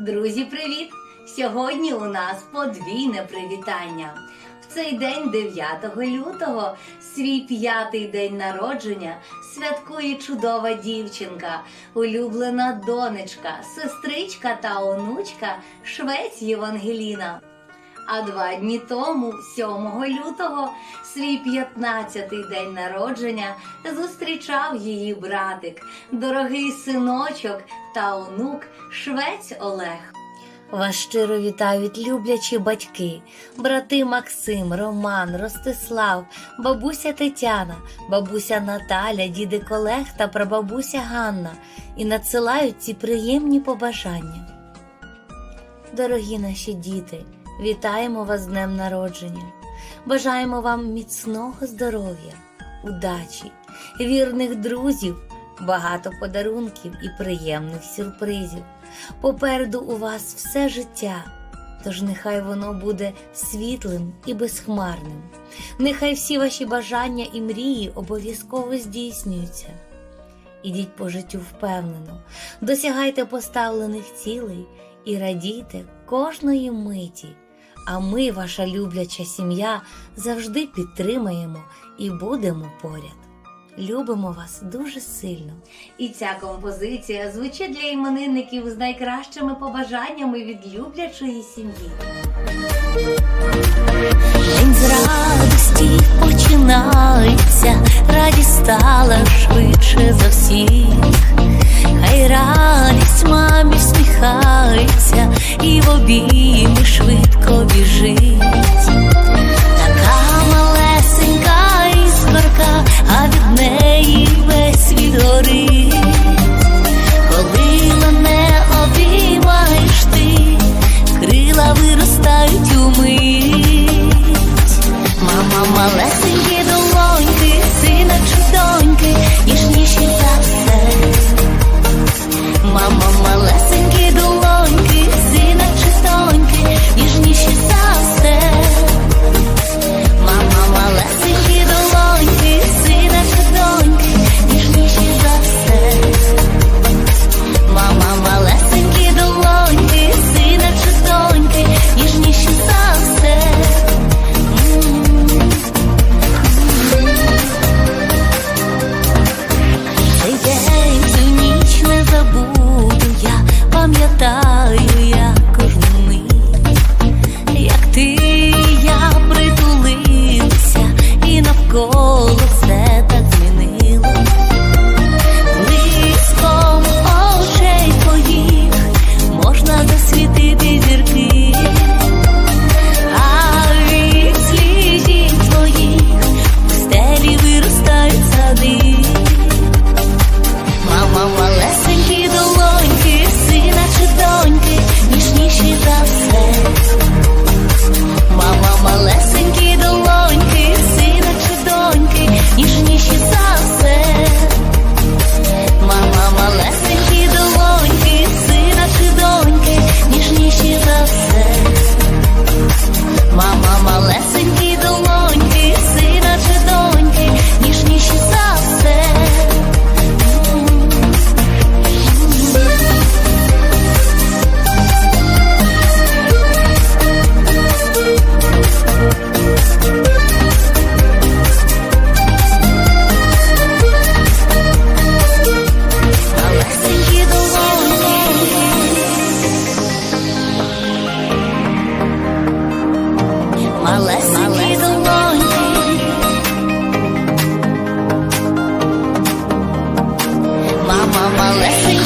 Друзі, привіт! Сьогодні у нас подвійне привітання. В цей день, 9 лютого, свій п'ятий день народження святкує чудова дівчинка, улюблена донечка, сестричка та онучка Швець Євангеліна. А два дні тому, 7 лютого, свій 15-й день народження зустрічав її братик, дорогий синочок та онук Швець Олег. Вас щиро вітають люблячі батьки, брати Максим, Роман, Ростислав, бабуся Тетяна, бабуся Наталя, дідик Олег та прабабуся Ганна і надсилають ці приємні побажання. Дорогі наші діти, вітаємо вас з днем народження. Бажаємо вам міцного здоров'я, удачі, вірних друзів, багато подарунків і приємних сюрпризів. Попереду у вас все життя, тож нехай воно буде світлим і безхмарним. Нехай всі ваші бажання і мрії обов'язково здійснюються. Ідіть по життю впевнено, досягайте поставлених цілей і радійте кожної миті. А ми, ваша любляча сім'я, завжди підтримаємо і будемо поряд. Любимо вас дуже сильно. І ця композиція звучить для іменинників з найкращими побажаннями від люблячої сім'ї. my lesson.